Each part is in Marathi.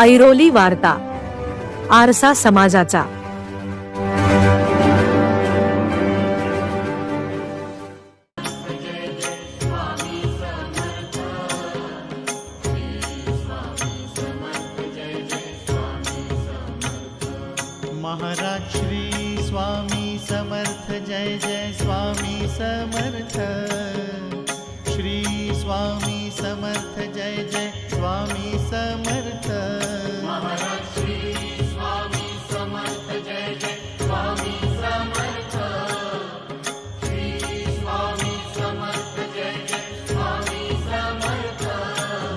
ऐरोली वार्ता आरसा समाजाचा. महाराज श्री स्वामी समर्थ जय जय स्वामी समर्थ. श्री स्वामी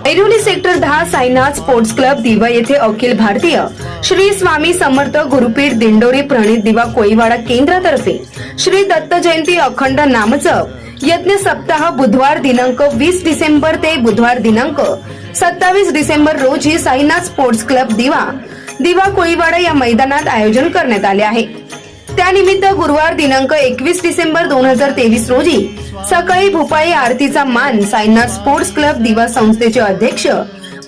ऐरोली सेक्टर दहा साईनाथ स्पोर्ट्स क्लब दिवा येथे अखिल भारतीय श्री स्वामी समर्थ गुरुपीठ दिंडोरी प्रणित दिवा कोळीवाडा केंद्रातर्फे श्री दत्त जयंती अखंड नामजप. यज्ञ सप्ताह बुधवार दिनांक वीस डिसेंबर ते बुधवार दिनांक सत्तावीस डिसेंबर रोजी साईनाथ स्पोर्ट्स क्लब दिवा. दिवा कोळीवाडा या मैदानात आयोजन करण्यात आले आहे. त्यानिमित्त गुरुवार दिनांक एकवीस डिसेंबर दोन हजार तेवीस रोजी सकाळी भोपाळी आरतीचा मान साईनाथ स्पोर्ट्स क्लब दिवा संस्थेचे अध्यक्ष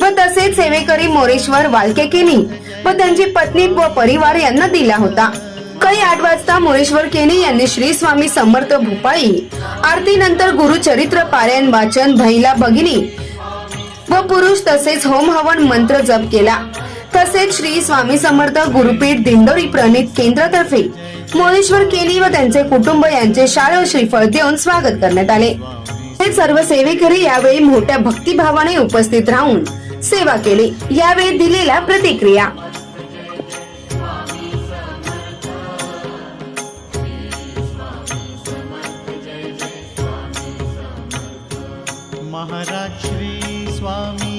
व तसेच सेवेकरी मोरेश्वर वालकेकेनी व त्यांची पत्नी व परिवार यांना दिला होता. कई आठ वाजता मोरेश्वर केनी यांनी श्री स्वामी समर्थ भोपाळी आरतीनंतर गुरुचरित्र पारायण वाचन भैला भगिनी व पुरुष तसेच होम हवन मंत्र जप केला. तसेच श्री स्वामी समर्थ गुरुपीठ दिंडोरी प्रणित केंद्रातर्फे मोरेश्वर केली व त्यांचे कुटुंब यांचे शाल श्रीफळ देऊन स्वागत करण्यात आले. हे सर्व सेवेकरी यावेळी मोठ्या भक्तिभावाने उपस्थित राहून सेवा केली. यावेळी दिलेल्या प्रतिक्रिया. महाराज श्री स्वामी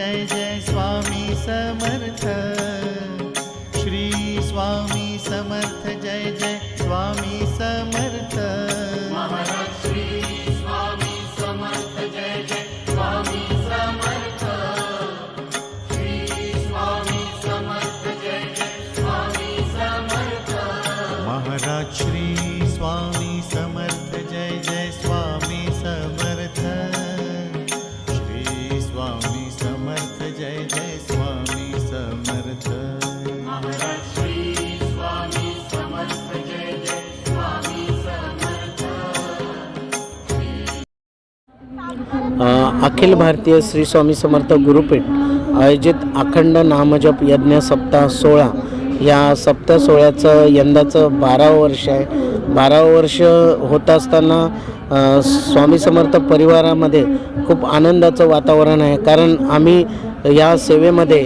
जय जय स्वामी समर्थ। अखिल भारतीय श्री स्वामी समर्थ गुरुपीठ आयोजित अखंड नामजप यज्ञ सप्ताह सोळा या सप्ताह सोहळ्याचं यंदाचं बारावं वर्ष आहे. बारावं वर्ष होत असताना स्वामी समर्थ परिवारामध्ये खूप आनंदाचं वातावरण आहे. कारण आम्ही या सेवेमध्ये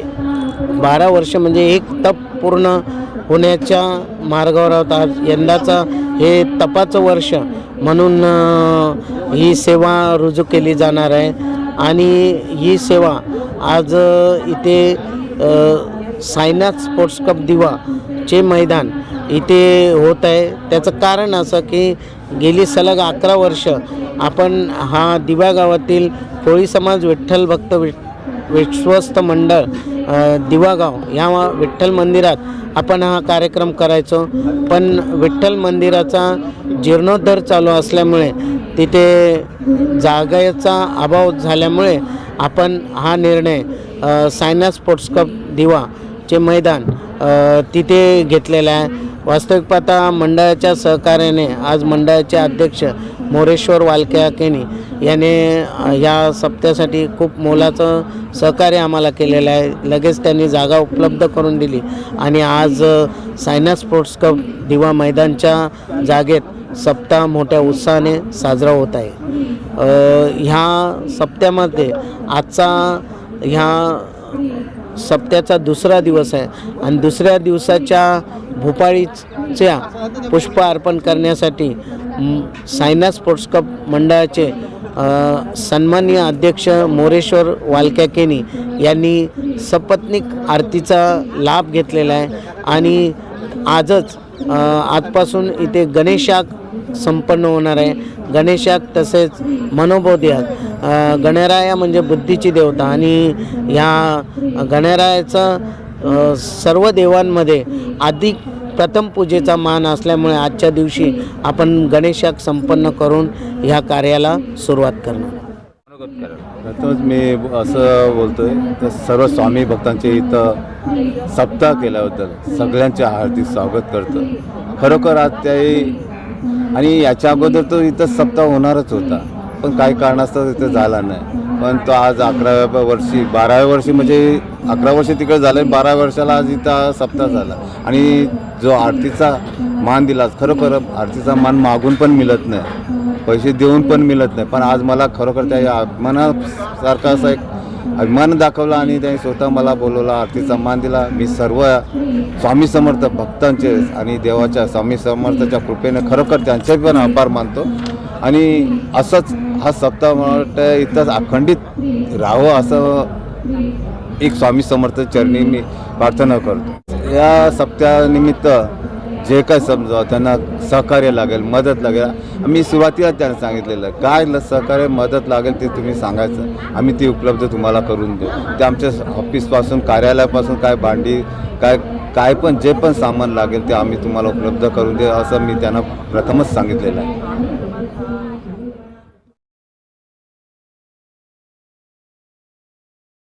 बारा वर्ष म्हणजे एक तप पूर्ण होण्याच्या मार्गावर आहोत. आज यंदाचा हे तपाचं वर्ष म्हणून ही सेवा रुजू केली जाणार आहे. आणि ही सेवा आज इथे सायनाथ साईनाथ स्पोर्ट्स कप दिवाचे मैदान इथे होत आहे. त्याचं कारण असं की गेली सलग अकरा वर्ष आपण हा दिवा गावातील कोळी समाज विठ्ठल भक्त वि विश्वस्त मंडळ दिवागाव या विठ्ठल मंदिरात आपण हा कार्यक्रम करायचो. पण विठ्ठल मंदिराचा जीर्णोद्धार चालू असल्यामुळे तिथे जागेचा अभाव झाल्यामुळे आपण हा निर्णय सायना स्पोर्ट्स कप दिवाचे मैदान तिथे घेतलेला आहे. वास्तविक पाहता मंडळाच्या सहकार्याने आज मंडळाचे अध्यक्ष मोरेश्वर वालक्या केनी याने ह्या या सप्त्यासाठी खूप मोलाचं सहकार्य आम्हाला केलेलं आहे. लगेच त्यांनी जागा उपलब्ध करून दिली. आणि आज सायना स्पोर्ट्स कप दिवा मैदानच्या जागेत सप्ताह मोठ्या उत्साहाने साजरा होत आहे. ह्या सप्त्यामध्ये आजचा ह्या सप्त्याचा दुसरा दिवस आहे. आणि दुसऱ्या दिवसाच्या भोपाळीच्या पुष्प अर्पण करण्यासाठी सायना स्पोर्ट्स कप मंडळाचे अ, सन्माननीय अध्यक्ष मोरेश्वर वालक्याकेनी यांनी सपत्निक आरतीचा लाभ घेतलेला आहे आणि आजच आजपासून इथे गणेशाक संपन्न होणार आहे. गणेशाक तसेच मनोबोधयाग गणराया म्हणजे बुद्धीची देवता आणि ह्या गणरायाचं सर्व देवांमध्ये अधिक प्रथम पूजेचा मान असल्यामुळे आजच्या दिवशी आपण गणेशाक संपन्न करून ह्या कार्याला सुरुवात करणार. प्रथमच मी असं बोलतोय तर सर्व स्वामी भक्तांचे इथं सप्ताह केल्याबद्दल सगळ्यांचे हार्दिक स्वागत करतो. खरोखर आज त्याही आणि याच्या अगोदर तो इथं सप्ताह होणारच होता पण काही कारणास्तव इथं झाला नाही. पण तो आज अकराव्या वर्षी बाराव्या वर्षी म्हणजे अकरा वर्ष तिकडे झालं बारा वर्षाला आज इथं सप्ताह झाला. आणि जो आरतीचा मान दिला खरोखर आरतीचा मान मागून पण मिळत नाही. पैसे देऊन पण मिळत नाही. पण आज मला खरोखर त्या अभिमानासारखा असा एक अभिमान दाखवला आणि त्यांनी स्वतः मला बोलवला आरतीचा मान दिला. मी सर्व स्वामी समर्थ भक्तांचे आणि देवाच्या स्वामी समर्थाच्या कृपेने खरोखर त्यांचे पण आभार मानतो. आणि असंच हा सप्ताह मला वाटतं इथंच अखंडित राहावं असं एक स्वामी समर्थ चरणी मी प्रार्थना करतो. या सप्त्यानिमित्त जे काय समजा त्यांना सहकार्य लागेल मदत लागेल आम्ही सुरुवातीला त्यांना सांगितलेलं काय सहकार्य मदत लागेल ते तुम्ही सांगायचं आम्ही ती उपलब्ध तुम्हाला करून देऊ. ते आमच्या ऑफिसपासून कार्यालयापासून काय भांडी काय काय पण जे पण सामान लागेल ते आम्ही तुम्हाला उपलब्ध करून देऊ असं मी त्यांना प्रथमच सांगितलेलं आहे.